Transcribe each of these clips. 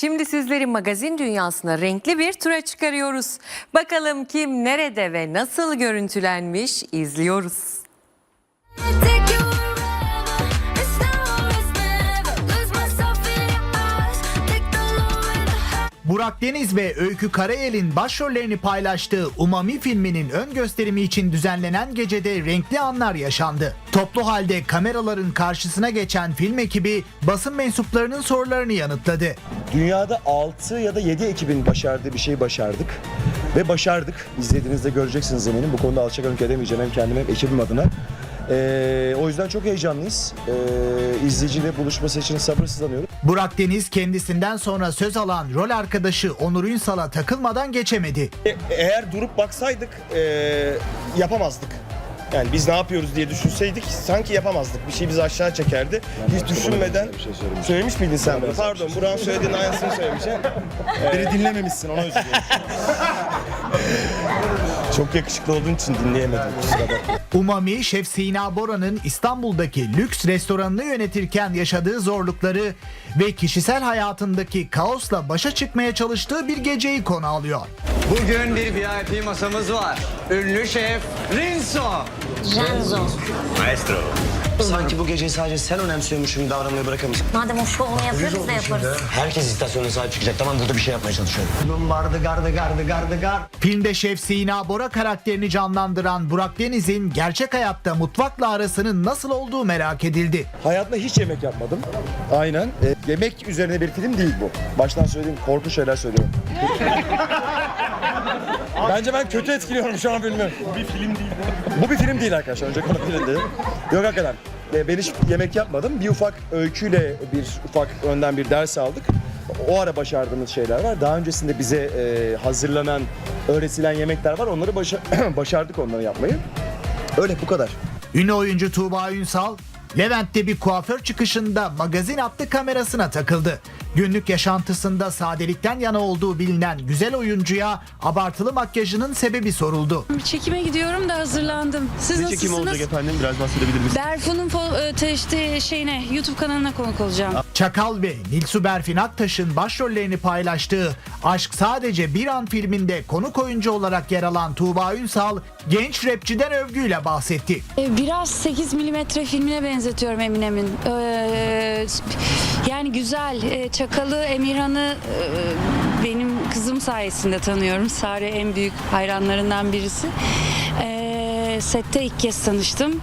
Şimdi sizleri magazin dünyasına renkli bir tura çıkarıyoruz. Bakalım kim nerede ve nasıl görüntülenmiş izliyoruz. Take Burak Deniz ve Öykü Karayel'in başrollerini paylaştığı Umami filminin ön gösterimi için düzenlenen gecede renkli anlar yaşandı. Toplu halde kameraların karşısına geçen film ekibi basın mensuplarının sorularını yanıtladı. Dünyada 6 ya da 7 ekibin başardığı bir şeyi başardık. Ve başardık. İzlediğinizde göreceksiniz eminim. Bu konuda alçak gönüllü edemeyeceğim hem kendim hem ekibim adına. Ee, o yüzden çok heyecanlıyız. Ee, izleyiciyle buluşması için sabırsızlanıyorum. Burak Deniz kendisinden sonra söz alan rol arkadaşı Onur Ünsal'a takılmadan geçemedi. E- eğer durup baksaydık ee, yapamazdık. Yani biz ne yapıyoruz diye düşünseydik sanki yapamazdık. Bir şey bizi aşağı çekerdi. Hiç düşünmeden söylemiş miydin sen bunu? Pardon, Burak'ın söylediğinin aynısını söylemiş. Beni dinlememişsin, ona üzülüyorum. Çok yakışıklı olduğun için dinleyemedim. Kusura bakma. Umami, Şef Sina Bora'nın İstanbul'daki lüks restoranını yönetirken yaşadığı zorlukları ve kişisel hayatındaki kaosla başa çıkmaya çalıştığı bir geceyi konu alıyor. Bugün bir VIP masamız var. Ünlü şef Rinso. Sanki bu geceyi sadece sen önemsiyormuşsun gibi davranmayı bırakır mısın? Madem o şovunu yapıyoruz da yaparız. Herkes istasyona sahip çıkacak. Tamam burada bir şey yapmaya çalışıyorum. Bunun vardı gardı gardı gardı gar. Filmde Şef Sina Bora karakterini canlandıran Burak Deniz'in gerçek hayatta mutfakla arasının nasıl olduğu merak edildi. Hayatımda hiç yemek yapmadım. Aynen. E, yemek üzerine bir film değil bu. Baştan söyleyeyim, korkunç şeyler söylüyorum. Bence ben kötü etkiliyorum şu an filmi. Bu bir film değil. Bu bir film değil arkadaşlar. Önce konu film değil. Yok hakikaten. E, ben hiç yemek yapmadım. Bir ufak öyküyle bir ufak önden bir ders aldık. O ara başardığımız şeyler var. Daha öncesinde bize e, hazırlanan, öğretilen yemekler var. Onları başa- başardık onları yapmayı. Öyle bu kadar. Ünlü oyuncu Tuğba Ünsal, Levent'te bir kuaför çıkışında magazin attı kamerasına takıldı. Günlük yaşantısında sadelikten yana olduğu bilinen güzel oyuncuya abartılı makyajının sebebi soruldu. Çekime gidiyorum da hazırlandım. Siz nasılsınız? efendim? Biraz bahsedebilir misiniz? Berfu'nun fo- e, te- işte şeyine YouTube kanalına konuk olacağım. Çakal ve Nilsu Berfin Aktaş'ın başrollerini paylaştığı Aşk Sadece Bir An filminde konuk oyuncu olarak yer alan Tuğba Ünsal, genç rapçiden övgüyle bahsetti. E, Biraz 8 milimetre filmine benzetiyorum Eminem'in. Ee, yani güzel. E, Çakalı, Emirhan'ı e, benim kızım sayesinde tanıyorum. Sare en büyük hayranlarından birisi. Ee, sette ilk kez tanıştım.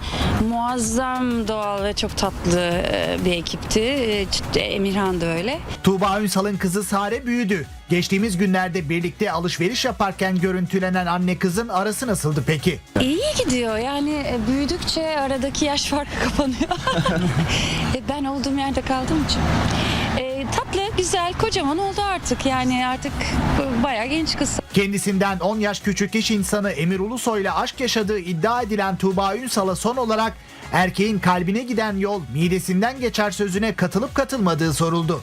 Muazzam doğal ve çok tatlı e, bir ekipti. E, Emirhan da öyle. Tuğba Ünsal'ın kızı Sare büyüdü. Geçtiğimiz günlerde birlikte alışveriş yaparken görüntülenen anne kızın arası nasıldı peki? İyi gidiyor yani e, büyüdükçe aradaki yaş farkı kapanıyor. E, ben olduğum yerde kaldığım için. E, tatlı, güzel, kocaman oldu artık. Yani artık bayağı genç kız. Kendisinden 10 yaş küçük iş insanı Emir Ulusoy'la aşk yaşadığı iddia edilen Tuğba Ünsal'a son olarak erkeğin kalbine giden yol midesinden geçer sözüne katılıp katılmadığı soruldu.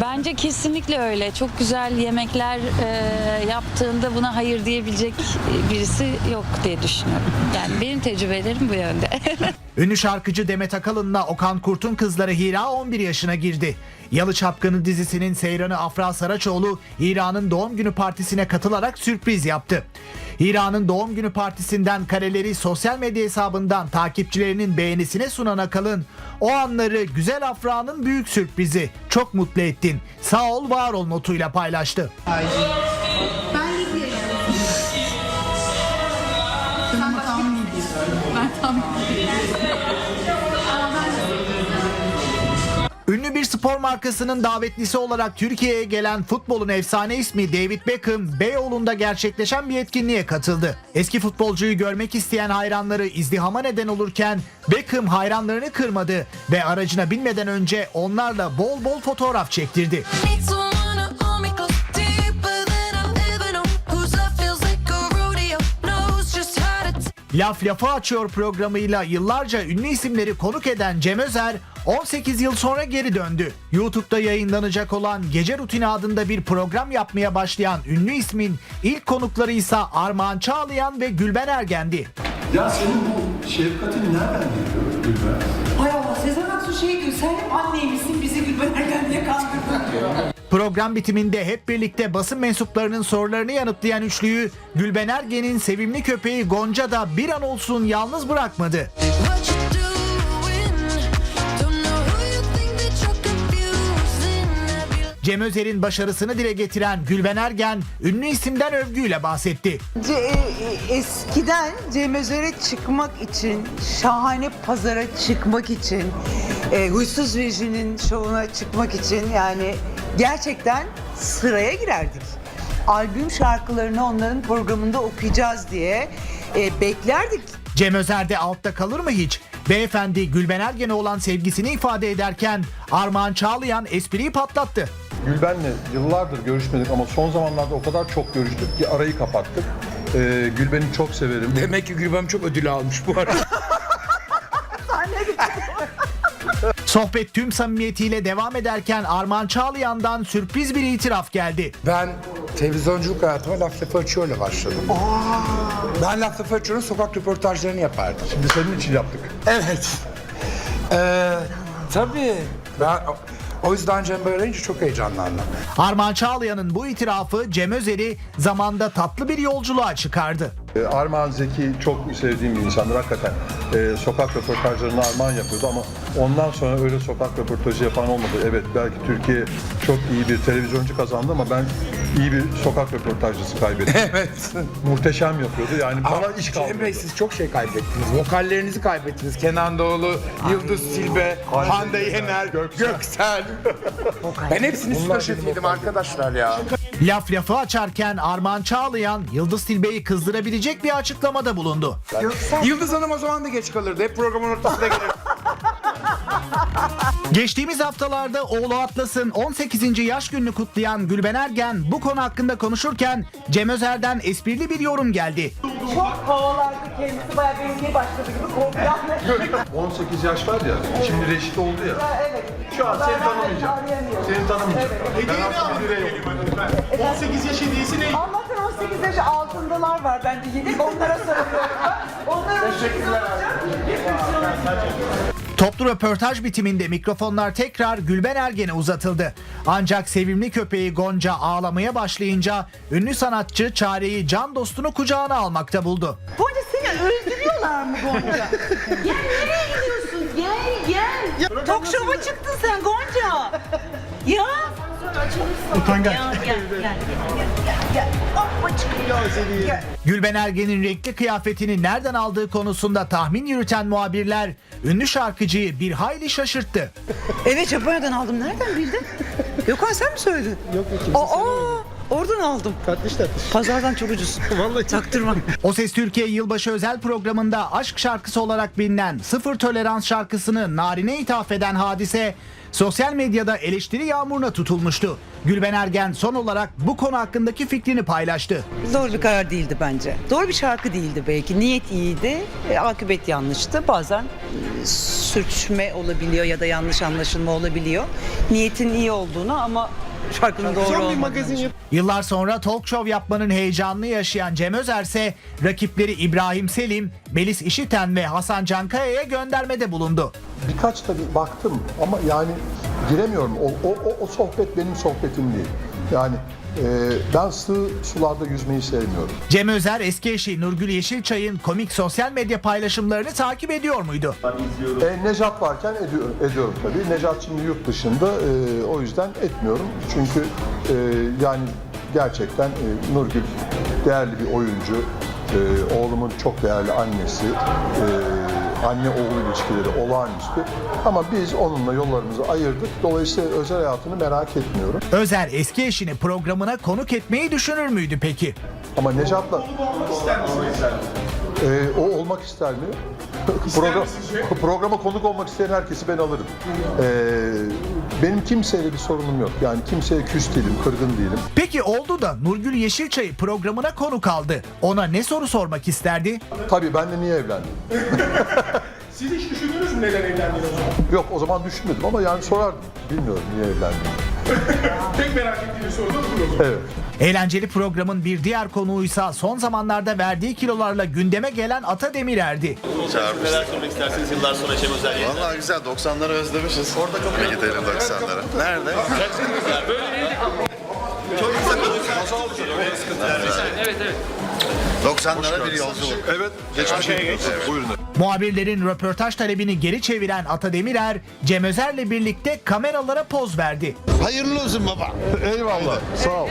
Bence kesinlikle öyle. Çok güzel yemekler e, yaptığında buna hayır diyebilecek birisi yok diye düşünüyorum. Yani benim tecrübelerim bu yönde. Ünlü şarkıcı Demet Akalın'la Okan Kurt'un kızları Hira 11 yaşına girdi. Yalı Çapkını dizisinin seyranı Afra Saraçoğlu Hira'nın doğum günü partisine katılarak sürpriz yaptı. Hira'nın doğum günü partisinden kareleri sosyal medya hesabından takipçilerinin beğenisine sunan Akalın, o anları güzel Afra'nın büyük sürprizi, çok mutlu ettin, sağ ol var ol notuyla paylaştı. Ünlü spor markasının davetlisi olarak Türkiye'ye gelen futbolun efsane ismi David Beckham, Beyoğlu'nda gerçekleşen bir etkinliğe katıldı. Eski futbolcuyu görmek isteyen hayranları izdihama neden olurken Beckham hayranlarını kırmadı ve aracına binmeden önce onlarla bol bol fotoğraf çektirdi. Need Laf Lafı Açıyor programıyla yıllarca ünlü isimleri konuk eden Cem Özer 18 yıl sonra geri döndü. YouTube'da yayınlanacak olan Gece Rutini adında bir program yapmaya başlayan ünlü ismin ilk konukları ise Armağan Çağlayan ve Gülben Ergen'di. Ya senin bu şefkatin nereden geliyor Gülben? Hay Allah Sezen Aksu şey diyor sen hep anneymişsin bizi Gülben Ergen diye kandırdın diyor. Program bitiminde hep birlikte basın mensuplarının sorularını yanıtlayan üçlüyü Gülben Ergen'in sevimli köpeği Gonca da bir an olsun yalnız bırakmadı. Cem Özer'in başarısını dile getiren Gülben Ergen ünlü isimden övgüyle bahsetti. Ce- e- e- eskiden Cem Özer'e çıkmak için, şahane pazara çıkmak için, e, Huysuz Reji'nin şovuna çıkmak için yani gerçekten sıraya girerdik. Albüm şarkılarını onların programında okuyacağız diye e, beklerdik. Cem Özer de altta kalır mı hiç? Beyefendi Gülben Ergen'e olan sevgisini ifade ederken Armağan Çağlayan espriyi patlattı. Gülben'le yıllardır görüşmedik ama son zamanlarda o kadar çok görüştük ki arayı kapattık. Ee, Gülben'i çok severim. Demek ki Gülben çok ödül almış bu arada. Sohbet tüm samimiyetiyle devam ederken Armağan Çağlayan'dan sürpriz bir itiraf geldi. Ben televizyonculuk hayatıma Laf Lafı Açıyor'la başladım. Ben Laf Lafı Açıyor'un sokak röportajlarını yapardım. Şimdi senin için yaptık. Evet. Ee, tabii. Ben o yüzden Cem böyle arayınca çok heyecanlandım. Armağan Çağlayan'ın bu itirafı Cem Özer'i zamanda tatlı bir yolculuğa çıkardı. Ee, Armağan Zeki çok sevdiğim bir insandır hakikaten. Ee, sokak röportajlarını Armağan yapıyordu ama ondan sonra öyle sokak röportajı yapan olmadı. Evet belki Türkiye çok iyi bir televizyoncu kazandı ama ben iyi bir sokak röportajcısı kaybettim. Evet. Muhteşem yapıyordu yani bana iş kaldı. Cem Bey siz çok şey kaybettiniz. Vokallerinizi kaybettiniz. Kenan Doğulu, Yıldız Silbe, Hande Yener, Göksel. Göksel. ben hepsini süper şefiydim arkadaşlar ya. Laf lafı açarken Armağan Çağlayan Yıldız Tilbe'yi kızdırabilecek bir açıklamada bulundu. Yıldız Hanım o zaman da geç kalırdı. Hep programın ortasında gelir. Geçtiğimiz haftalarda oğlu Atlas'ın 18. yaş gününü kutlayan Gülben Ergen bu konu hakkında konuşurken Cem Özer'den esprili bir yorum geldi. Çok havalarda kendisi bayağı benimle başladı gibi korkuyor. 18 yaş var ya, şimdi reşit oldu ya. Şu an seni tanımayacağım. Seni tanımayacağım. Artık bir birey oldum. 18 yaş hediyesi ne? Allah'tan 18 yaş altındalar var bence yedek onlara soruyorum ben. Onlara Toplu röportaj bitiminde mikrofonlar tekrar Gülben Ergen'e uzatıldı. Ancak sevimli köpeği Gonca ağlamaya başlayınca ünlü sanatçı çareyi can dostunu kucağına almakta buldu. Gonca seni öldürüyorlar mı Gonca? gel nereye gidiyorsun? Gel gel. Talk show'a çıktın sen Gonca. Ya. Utangaç. Gel gel gel. Gel gel. Hoppa çıkıyor. Gel. Gülben Ergen'in renkli kıyafetini nereden aldığı konusunda tahmin yürüten muhabirler ünlü şarkıcıyı bir hayli şaşırttı. Evet Japonya'dan aldım. Nereden bildin? Gökhan sen mi söyledin? Yok yok Aa, oradan aldım. Tatlış tatlış. Pazardan çok ucuz. Vallahi taktırma. O Ses Türkiye yılbaşı özel programında aşk şarkısı olarak bilinen Sıfır Tolerans şarkısını narine ithaf eden hadise sosyal medyada eleştiri yağmuruna tutulmuştu. Gülben Ergen son olarak bu konu hakkındaki fikrini paylaştı. Doğru bir karar değildi bence. Doğru bir şarkı değildi belki. Niyet iyiydi, e, akıbet yanlıştı. Bazen e, sürçme olabiliyor ya da yanlış anlaşılma olabiliyor. Niyetin iyi olduğunu ama şarkının doğru olmadığını. Yıllar sonra talk show yapmanın heyecanını yaşayan Cem Özer ise rakipleri İbrahim Selim, Melis İşiten ve Hasan Cankaya'ya göndermede bulundu. Birkaç tabii baktım ama yani giremiyorum. O, o, o, o sohbet benim sohbetim değil. Yani e, ben sığ sularda yüzmeyi sevmiyorum. Cem Özer eski eşi Nurgül Yeşilçay'ın komik sosyal medya paylaşımlarını takip ediyor muydu? E, Nejat varken ediyorum, ediyorum tabii. Nejat şimdi yurt dışında e, o yüzden etmiyorum. Çünkü e, yani gerçekten e, Nurgül değerli bir oyuncu. E, oğlumun çok değerli annesi. E, anne oğul ilişkileri olağanüstü. Ama biz onunla yollarımızı ayırdık. Dolayısıyla özel hayatını merak etmiyorum. Özer eski eşini programına konuk etmeyi düşünür müydü peki? Ama Nejat'la... Ee, o olmak ister mi? Program, programa konuk olmak isteyen herkesi ben alırım. Ee, benim kimseyle bir sorunum yok. Yani kimseye küs değilim, kırgın değilim. Peki oldu da Nurgül Yeşilçay'ı programına konuk aldı. Ona ne soru sormak isterdi? Tabii ben de niye evlendim? Siz hiç düşündünüz mü neden evlendiğinizi? Yok o zaman düşünmedim ama yani sorardım. Bilmiyorum niye evlendim. Tek merak ettiğiniz soru da bu Evet. Eğlenceli programın bir diğer konuğuysa son zamanlarda verdiği kilolarla gündeme gelen Ata Demirer'di. Çağırmıştık. Neler sormak istersiniz yıllar sonra Cem Özel yeniden? Valla güzel 90'ları özlemişiz. Orada çok iyi gidelim 90'lara. Nerede? Böyle? Çok güzel konuşuyoruz. Evet evet. 90'lara bir yolculuk. Evet. Geçmişe gidiyoruz. Buyurun. Muhabirlerin röportaj talebini geri çeviren Ata Demirer, Cem Özer'le birlikte kameralara poz verdi. Hayırlı olsun baba. Eyvallah. Sağ ol.